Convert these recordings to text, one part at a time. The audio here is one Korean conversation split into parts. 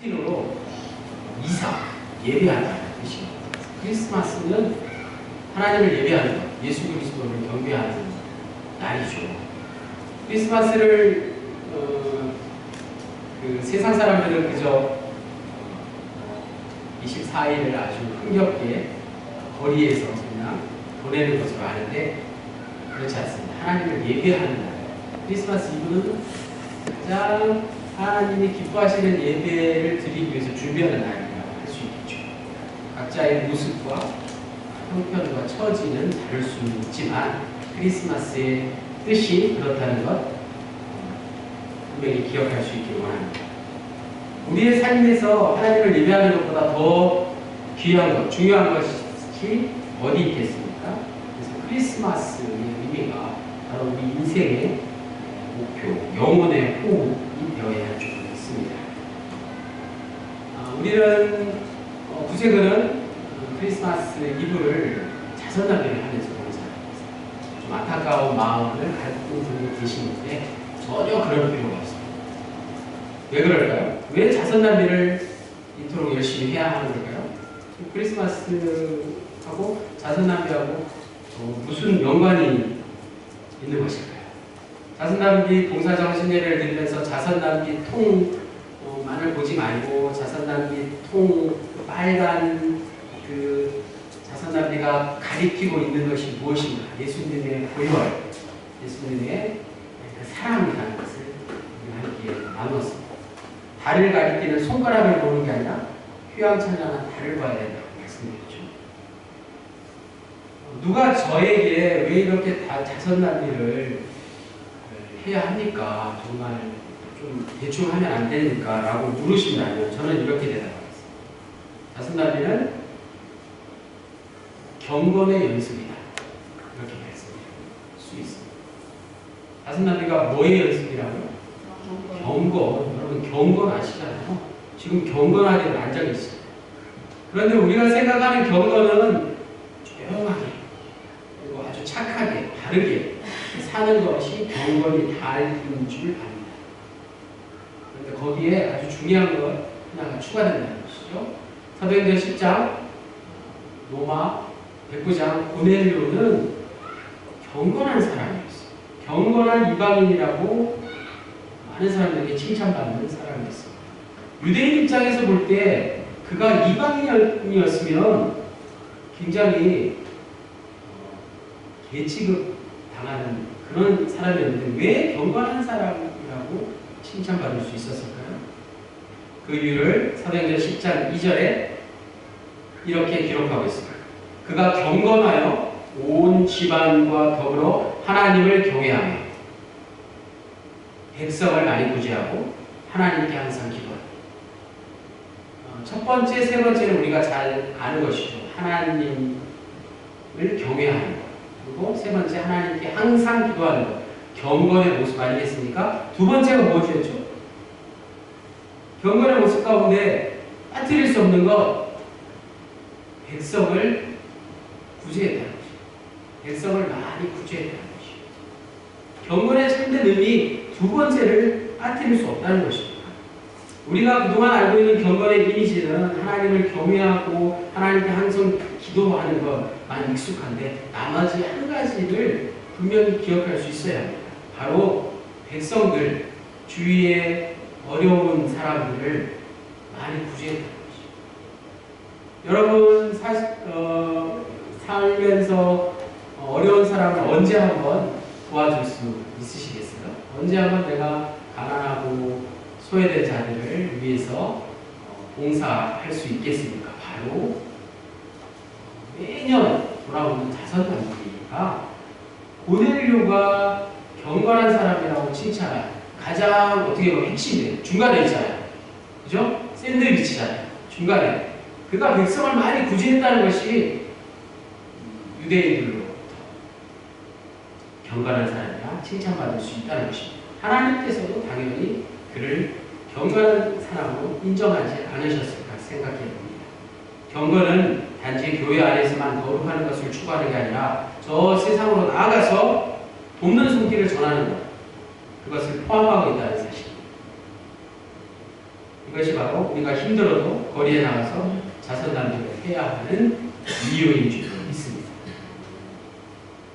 라틴어로 이사, 예배하다는 뜻입니다. 크리스마스는 하나님을 예배하는 것, 예수 그리스도를 경배하는 날이죠. 크리스마스를 어, 그 세상 사람들은 그저 24일을 아주 흥겹게 거리에서 그냥 보내는 것으로 아는데 그렇지 않습니다. 하나님을 예배하는 날. 크리스마스 이브는 가장 하나님이 기뻐하시는 예배를 드리기 위해서 준비하는 날이라고 할 수 있겠죠. 각자의 모습과 형편과 처지는 다를 수 있지만 크리스마스의 뜻이 그렇다는 것 분명히 기억할 수 있길 원합니다. 우리의 삶에서 하나님을 예배하는 것보다 더 귀한 것, 중요한 것이 어디 있겠습니까? 그래서 크리스마스의 의미가 바로 우리 인생의 목표, 영혼의 호흡이 되어야 할 줄 믿습니다. 아, 우리는 어, 구세근은 크리스마스 이브를 자선나비를 하면서 보는 사람입니다. 좀 안타까운 마음을 갖고 분이 계시는데 전혀 그럴 필요가 없습니다. 왜 그럴까요? 왜 자선나비를 이토록 열심히 해야 하는 걸까요? 크리스마스하고 자선나비하고 어, 무슨 연관이 있는 것일까요? 자선나비 봉사정 신예를 드리면서 자선나비 통 만을 보지 말고 자선나비 통 빨간 그 자선나비가 가리키고 있는 것이 무엇인가? 예수님의 고열, 예수님의 그 사랑이라는 것을 함께 나눴습니다. 달을 가리키는 손가락을 보는 게 아니라 휘황찬란한 달을 봐야 된다고 말씀드렸죠. 누가 저에게 왜 이렇게 다 자선나비를 해야 합니까? 정말 좀 대충 하면 안 되니까 라고 물으신다면 저는 이렇게 대답하겠습니다. 자선나비는 경건의 연습이다. 이렇게 말씀드릴 수 있습니다. 자선나비가 뭐의 연습이라고요? 경건. 여러분 경건 아시잖아요. 지금 경건하게 앉아 있어요. 그런데 우리가 생각하는 경건은 조용하게 그리고 아주 착하게 바르게 사는 것이 경건이 다인 줄 압니다. 그런데 거기에 아주 중요한 것 하나가 추가된다는 것이죠. 사도행전 10장 로마 백부장 고넬료는 경건한 사람이었어요. 경건한 이방인이라고 많은 사람들에게 칭찬받는 사람이었습니다. 유대인 입장에서 볼 때 그가 이방인이었으면 굉장히 계취급 당하는 그런 사람이었는데 왜 경건한 사람이라고 칭찬받을 수 있었을까요? 그 이유를 사도행전 10장 2절에 이렇게 기록하고 있습니다. 그가 경건하여 온 집안과 더불어 하나님을 경외하며 백성을 많이 구제하고 하나님께 항상 기도한다. 어, 첫 번째, 세 번째는 우리가 잘 아는 것이죠. 하나님을 경외하는 것. 그리고 세 번째, 하나님께 항상 기도하는 것. 경건의 모습 아니겠습니까? 두 번째가 무엇이었죠? 경건의 모습 가운데 빠뜨릴 수 없는 것, 백성을 구제했다는 것입니다. 백성을 많이 구제했다는 것입니다. 경건의 참된 의미 두 번째를 빠뜨릴 수 없다는 것입니다. 우리가 그동안 알고 있는 경건의 이미지는 하나님을 경외하고 하나님께 항상 기도하는 것만 익숙한데 나머지 한 가지를 분명히 기억할 수 있어야 합니다. 바로 백성들, 주위의 어려운 사람들을 많이 구제했다는 것입니다. 여러분 사, 어, 살면서 어려운 사람을 언제 한번 도와줄 수 있으시겠어요? 언제 한번 내가 가난하고 소외된 자들을 위해서 봉사할 수 있겠습니까? 바로 매년 돌아오는 자선단체가 고넬료가 경건한 사람이라고 칭찬한 가장 어떻게 보면 핵심이에요. 중간에 있잖아요. 그죠? 샌드위치잖아요. 중간에. 그가 백성을 많이 구제했다는 것이 유대인들로부터 경건한 사람이라 칭찬받을 수 있다는 것입니다. 하나님께서도 당연히 그를 경건한 사람으로 인정하지 않으셨을까 생각해 봅니다. 경건은 단지 교회 안에서만 거룩하는 것을 추구하는 게 아니라 저 세상으로 나아가서 돕는 손길을 전하는 것, 그것을 포함하고 있다는 사실입니다. 이것이 바로 우리가 힘들어도 거리에 나가서 자선단체를 해야 하는 이유인 줄 믿습니다.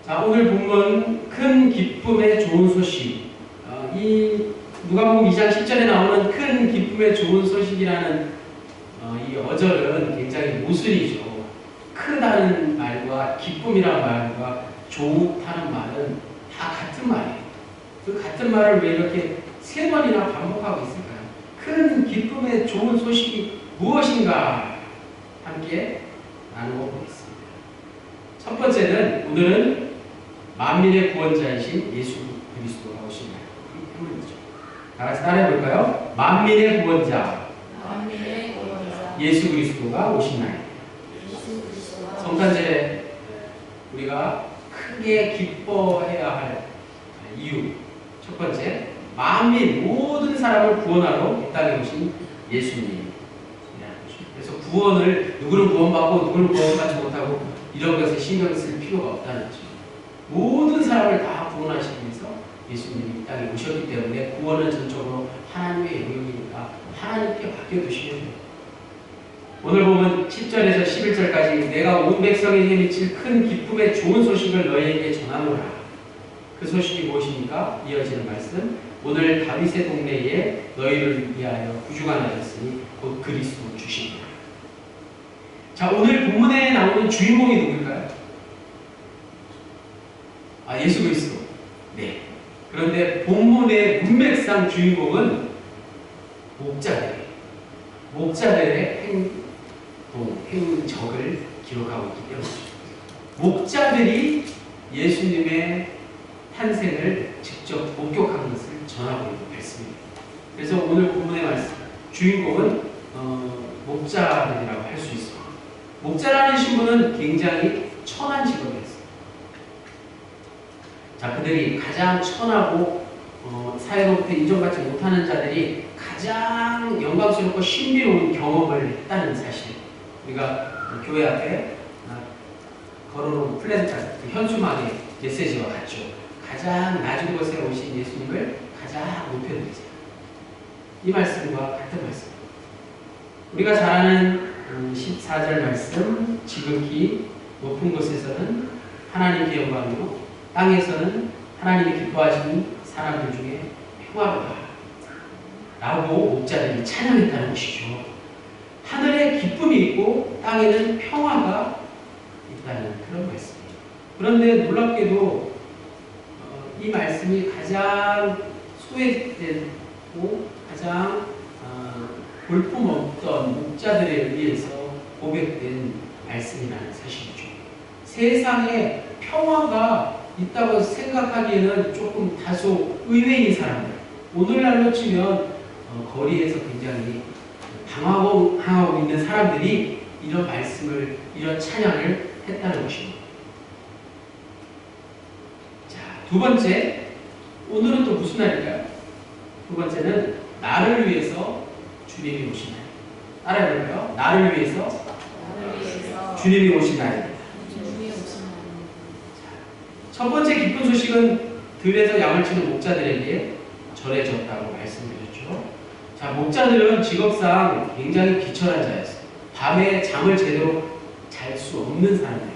자, 오늘 본문 큰 기쁨의 좋은 소식. 어, 이 누가복음 2장 10절에 나오는 큰 기쁨의 좋은 소식이라는 어, 이 어절은 굉장히 모순이죠. 크다는 말과 기쁨이라는 말과 좋다는 말은 다 같은 말이에요. 그 같은 말을 왜 이렇게 세 번이나 반복하고 있을까요? 큰 기쁨의 좋은 소식이 무엇인가 함께 나누어 보겠습니다. 첫 번째는 오늘은 만민의 구원자이신 예수 그리스도가 오신 날. 이 때문이죠. 다 같이 따라해 볼까요? 만민의 구원자 만민의 구원자 예수 그리스도가 오신 날. 성탄절에 우리가 크게 기뻐해야 할 이유. 첫 번째 만민 모든 사람을 구원하러 이 땅에 오신 예수님 그래서 구원을 누구는 구원받고 누구는 구원받지 못하고 이런 것에 신경 쓸 필요가 없다는 거죠 모든 사람을 다 구원하시기 위해서 예수님이 이 땅에 오셨기 때문에 구원은 전적으로 하나님의 영역이니까 하나님께 맡겨두시면 돼요 오늘 보면 10절에서 11절까지 내가 온 백성에게 미칠 큰 기쁨의 좋은 소식을 너희에게 전하노라. 그 소식이 무엇입니까? 이어지는 말씀. 오늘 다윗의 동네에 너희를 위하여 구주가 나셨으니 곧 그리스도 주시니라. 자, 오늘 본문에 나오는 주인공이 누굴까요? 아, 예수 그리스도. 네. 그런데 본문의 문맥상 주인공은 목자들이에요. 목자들의 행, 동, 행적을 기록하고 있기 때문이죠. 목자들이 예수님의 탄생을 직접 목격한 것을 전하고 말씀입니다. 그래서 오늘 본문의 말씀, 주인공은 어, 목자들이라고 할 수 있습니다. 목자라는 신분은 굉장히 천한 직업이었어요. 자, 그들이 가장 천하고 어, 사회로부터 인정받지 못하는 자들이 가장 영광스럽고 신비로운 경험을 했다는 사실. 우리가 교회 앞에 아, 걸어놓은 플랜카드, 그 현수막의 메시지와 같죠. 가장 낮은 곳에 오신 예수님을 가장 높여 드리세요. 이 말씀과 같은 말씀. 우리가 잘 아는 14절 말씀, 지극히 높은 곳에서는 하나님께 영광이요, 땅에서는 하나님이 기뻐하시는 사람들 중에 평화로다. 라고 목자들이 찬양했다는 것이죠. 하늘에 기쁨이 있고 땅에는 평화가 있다는 그런 말씀이에요. 그런데 놀랍게도 어, 이 말씀이 가장 소외되고 가장 어, 볼품없던 목자들에 의해서 고백된 말씀이라는 사실이죠. 세상에 평화가 있다고 생각하기에는 조금 다소 의외인 사람들. 오늘날로 치면 어, 거리에서 굉장히 방황하고 있는 사람들이 이런 말씀을, 이런 찬양을 했다는 것입니다. 자, 두 번째, 오늘은 또 무슨 날일까요? 두 번째는 나를 위해서 주님이 오신 날. 따라해 볼까요? 나를 위해서 나를 위해서 주님이 오신 날입니다. 첫 번째 기쁜 소식은 들에서 양을 치는 목자들에게 전해졌다고 말씀드렸죠. 자, 목자들은 직업상 굉장히 비천한 자였어요. 밤에 잠을 제대로 잘 수 없는 사람들이죠.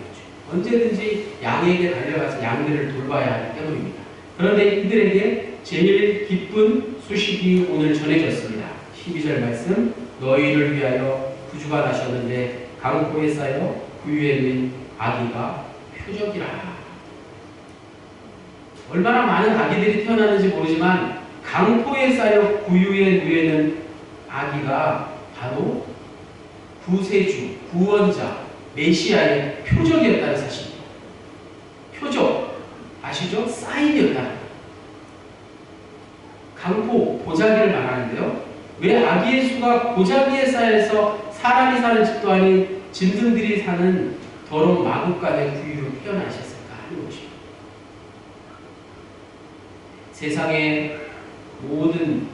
언제든지 양에게 달려가서 양들을 돌봐야 하기 때문입니다. 그런데 이들에게 제일 기쁜 소식이 오늘 전해졌습니다. 12절 말씀, 너희를 위하여 구주가 나셨는데 강포에 쌓여 구유에 놓인 아기가 표적이라. 얼마나 많은 아기들이 태어나는지 모르지만 강포에 쌓여 구유에 누에는 아기가 바로 구세주, 구원자, 메시아의 표적이었다는 사실입니다. 표적, 아시죠? 사인이었다는 거예요. 강포, 보자기를 말하는데요. 왜 아기 예수가 보자기에 쌓여서 사람이 사는 집도 아닌 짐승들이 사는 더러운 마구간의 구유로 태어나셨을까 하는 것입니다. 세상의 모든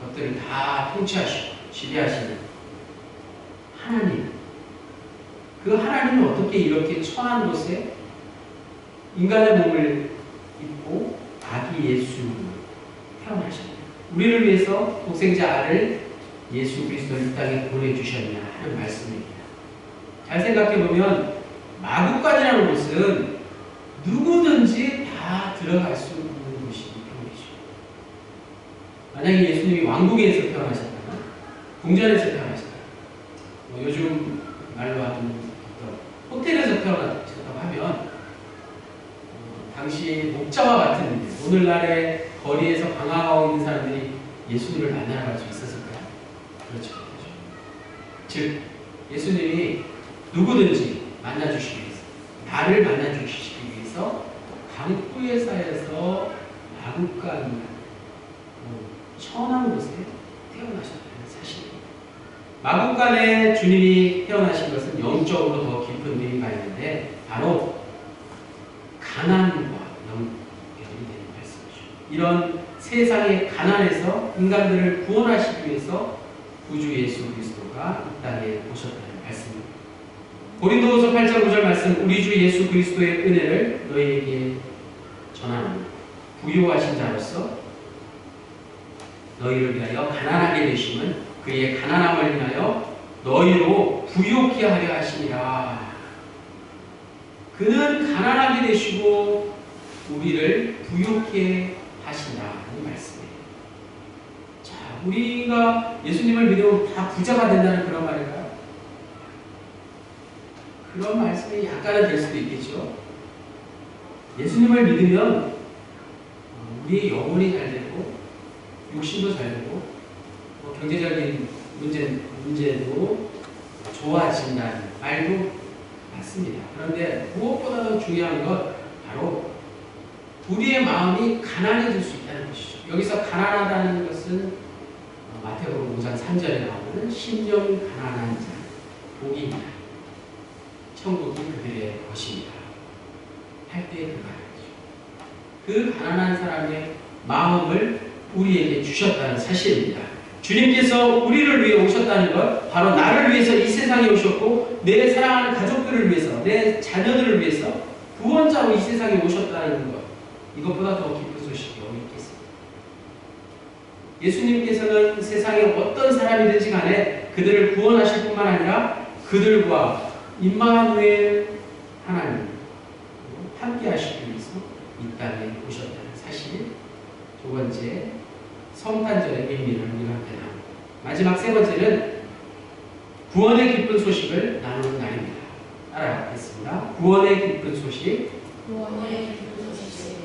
것들을 다 통치하시고 지배하시는 하나님. 그 하나님은 어떻게 이렇게 천한 곳에 인간의 몸을 입고 아기 예수 태어나셨나요? 우리를 위해서 독생자 아를 예수 그리스도를 이 땅에 보내주셨냐 하는 말씀입니다. 잘 생각해 보면 마국간이라는 곳은 누구든지 다 들어갈 수 있는 곳이기 때문이죠. 만약에 예수님이 왕궁에서 태어나셨다면, 궁전에서 태어나셨다면, 뭐 요즘 말로 하는 호텔에서 태어나셨다고 하면, 어, 당시 목자와 같은 오늘날의 거리에서 방황하고 있는 사람들이 예수님을 만나러 갈 수 있었을까요? 그렇죠. 그렇죠. 즉, 예수님이 누구든지 만나주시기 위해서, 나를 만나주시기 위해서 강구의 사에서 마국간 어, 천한 곳에 태어나셨다는 사실입니다. 마국간에 주님이 태어나신 것은 영적으로 더 깊은 의미가 있는데 바로 가난과 연결이 되는 말씀이죠. 이런 세상의 가난에서 인간들을 구원하시기 위해서 구주 예수 그리스도가 이 땅에 오셨다는 말씀입니다. 고린도후서 8장 9절 말씀 우리 주 예수 그리스도의 은혜를 너희에게 전하노니 부유하신 자로서 너희를 위하여 가난하게 되심은 그의 가난함을 인하여 너희로 부유케 하려 하시니라. 그는 가난하게 되시고 우리를 부유케 하신다는 말씀이에요. 자, 우리가 예수님을 믿으면 다 부자가 된다는 그런 말일까요? 그런 말씀이 약간은 될 수도 있겠죠. 예수님을 믿으면 어, 우리의 영혼이 잘 육신도 잘 되고 뭐 경제적인 문제, 문제도 좋아진다는 말도 맞습니다. 그런데 무엇보다도 중요한 건 바로 우리의 마음이 가난해질 수 있다는 것이죠. 여기서 가난하다는 것은 어, 마태복음 5장 3절에 나오는 심령 가난한 자, 복입니다. 천국이 그들의 것입니다. 할 때 그 가난이죠. 그 가난한 사람의 마음을 우리에게 주셨다는 사실입니다. 주님께서 우리를 위해 오셨다는 것, 바로 나를 위해서 이 세상에 오셨고, 내 사랑하는 가족들을 위해서, 내 자녀들을 위해서 구원자로 이 세상에 오셨다는 것, 이것보다 더 기쁜 소식이 어디 있겠습니까? 예수님께서는 세상에 어떤 사람이든지 간에 그들을 구원하실 뿐만 아니라 그들과 임마누엘 하나님 함께 하시기 위해서 이 땅에 오셨다는 사실 두 번째 성탄절의 의미를 나눕니다. 마지막 세 번째는 구원의 기쁜 소식을 나누는 날입니다. 따라가겠습니다. 구원의 기쁜 소식 구원의 기쁜 소식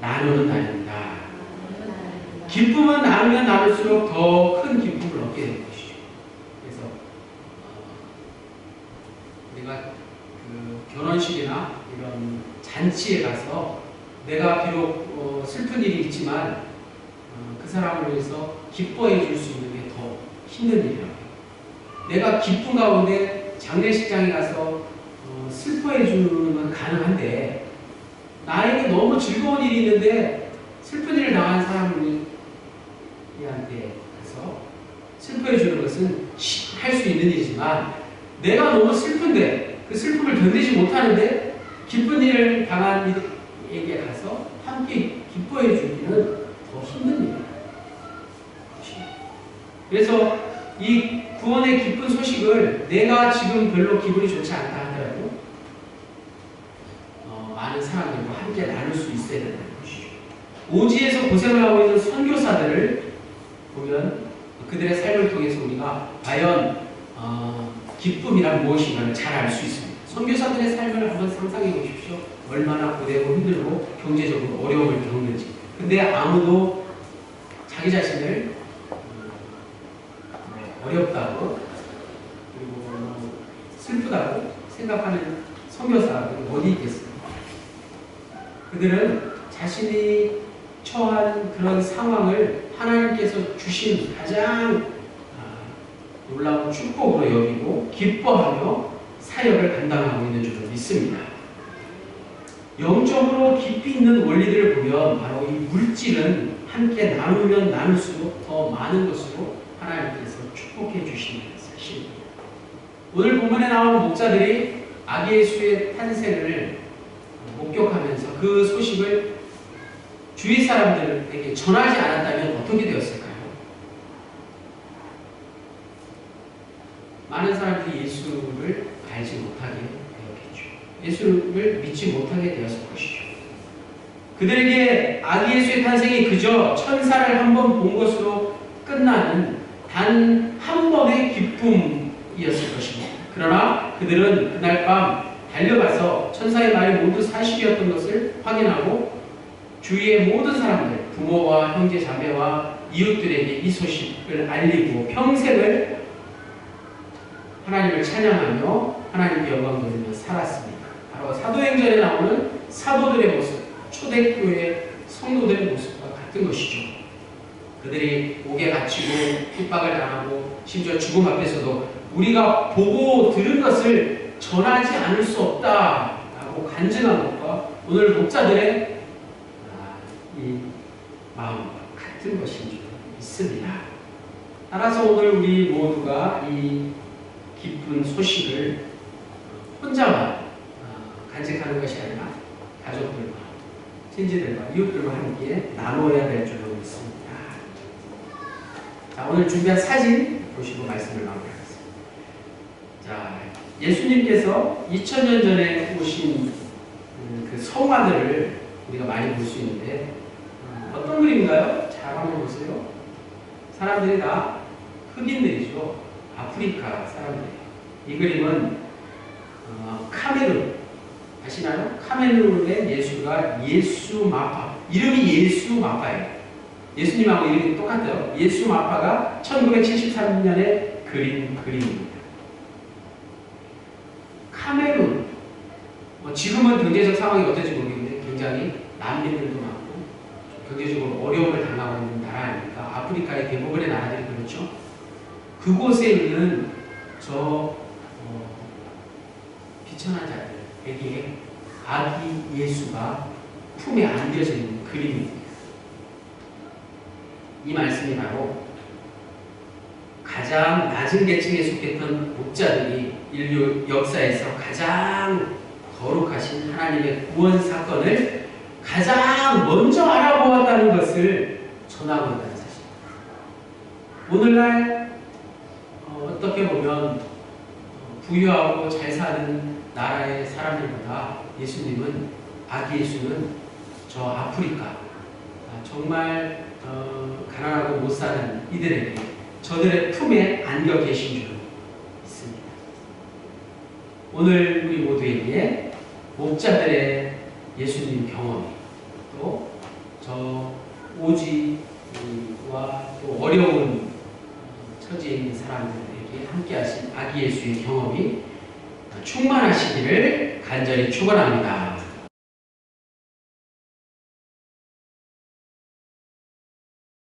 나누는 날입니다. 나누는. 기쁨은 나누면 나눌수록 더 큰 기쁨을 얻게 되는 것이죠. 그래서 어, 우리가 그 결혼식이나 이런 잔치에 가서 내가 비록 어, 슬픈 일이 있지만 어, 그 사람을 위해서 기뻐해 줄 수 있는 게 더 힘든 일이라고. 내가 기쁜 가운데 장례식장에 가서 어, 슬퍼해 주는 건 가능한데 나에게 너무 즐거운 일이 있는데 슬픈 일을 당한 사람을 이한테 가서 슬퍼해 주는 것은 할 수 있는 일이지만 내가 너무 슬픈데 그 슬픔을 견디지 못하는데 기쁜 일을 당한 이에게 가서 함께 기뻐해 주기는 더 일이에요. 그래서 이 구원의 기쁜 소식을 내가 지금 별로 기분이 좋지 않다 하더라도 어, 많은 사람들과 함께 나눌 수 있어야 된다는 것이죠. 오지에서 고생을 하고 있는 선교사들을 보면 그들의 삶을 통해서 우리가 과연 어, 기쁨이란 무엇인가를 잘 알 수 있습니다. 선교사들의 삶을 한번 상상해 보십시오. 얼마나 고되고 힘들고 경제적으로 어려움을 겪는지. 근데 아무도 자기 자신을 어렵다고 그리고 슬프다고 생각하는 선교사들이 어디 있겠습니까? 그들은 자신이 처한 그런 상황을 하나님께서 주신 가장 아, 놀라운 축복으로 여기고 기뻐하며 사역을 감당하고 있는 줄을 믿습니다. 영적으로 깊이 있는 원리들을 보면 바로 이 물질은 함께 나누면 나눌수록 더 많은 것으로 축복해 주시는 사실입니다. 오늘 본문에 나온 목자들이 아기 예수의 탄생을 목격하면서 그 소식을 주위 사람들에게 전하지 않았다면 어떻게 되었을까요? 많은 사람들이 예수를 알지 못하게 되었겠죠. 예수를 믿지 못하게 되었을 것이죠. 그들에게 아기 예수의 탄생이 그저 천사를 한 번 본 것으로 끝나는 단 한 번의 기쁨이었을 것입니다. 그러나 그들은 그날 밤 달려가서 천사의 말이 모두 사실이었던 것을 확인하고 주위의 모든 사람들, 부모와 형제 자매와 이웃들에게 이 소식을 알리고 평생을 하나님을 찬양하며 하나님께 영광 돌리며 살았습니다. 바로 사도행전에 나오는 사도들의 모습, 초대교회 성도들의 모습과 같은 것이죠. 그들이 옥에 갇히고 핍박을 당하고 심지어 죽음 앞에서도 우리가 보고 들은 것을 전하지 않을 수 없다라고 간증한 것과 오늘 목자들의 아, 이 마음과 같은 것인 줄 믿습니다. 따라서 오늘 우리 모두가 이 기쁜 소식을 혼자만 아, 간직하는 것이 아니라 가족들과 친지들과 이웃들과 함께 나눠야 될 줄로 믿습니다. 자, 오늘 준비한 사진 보시고 말씀을 마무리하겠습니다. 자, 예수님께서 2000년 전에 오신 음, 그 성화들을 우리가 많이 볼 수 있는데 어, 어떤 그림인가요? 잘 한번 보세요. 사람들이 다 흑인들이죠. 아프리카 사람들. 이 그림은 어, 카메룬 아시나요? 카메룬의 예수가 예수 마파. 이름이 예수 마파예요. 예수님하고 이름이 똑같아요. 예수 마파가 1973년에 그린 그림입니다. 카메룬. 어, 지금은 경제적 상황이 어떨지 모르겠는데 굉장히 난민들도 많고 경제적으로 어려움을 당하고 있는 나라 아닙니까? 아프리카의 대부분의 나라들이 그렇죠. 그곳에 있는 저 어, 비천한 자들에게 아기 예수가 품에 안겨져 있는 그림입니다. 이 말씀이 바로 가장 낮은 계층에 속했던 목자들이 인류 역사에서 가장 거룩하신 하나님의 구원 사건을 가장 먼저 알아보았다는 것을 전하고 있다는 사실입니다. 오늘날 어, 떻게 보면 어, 부유하고 잘 사는 나라의 사람들보다 예수님은 아기 예수는 저 아프리카 아, 정말 어, 가난하고 못 사는 이들에게 저들의 품에 안겨 계신 줄 믿습니다. 오늘 우리 모두에게 목자들의 예수님 경험이 또 저 오지와 또 어려운 처지에 있는 사람들에게 함께하신 아기 예수의 경험이 충만하시기를 간절히 축원합니다.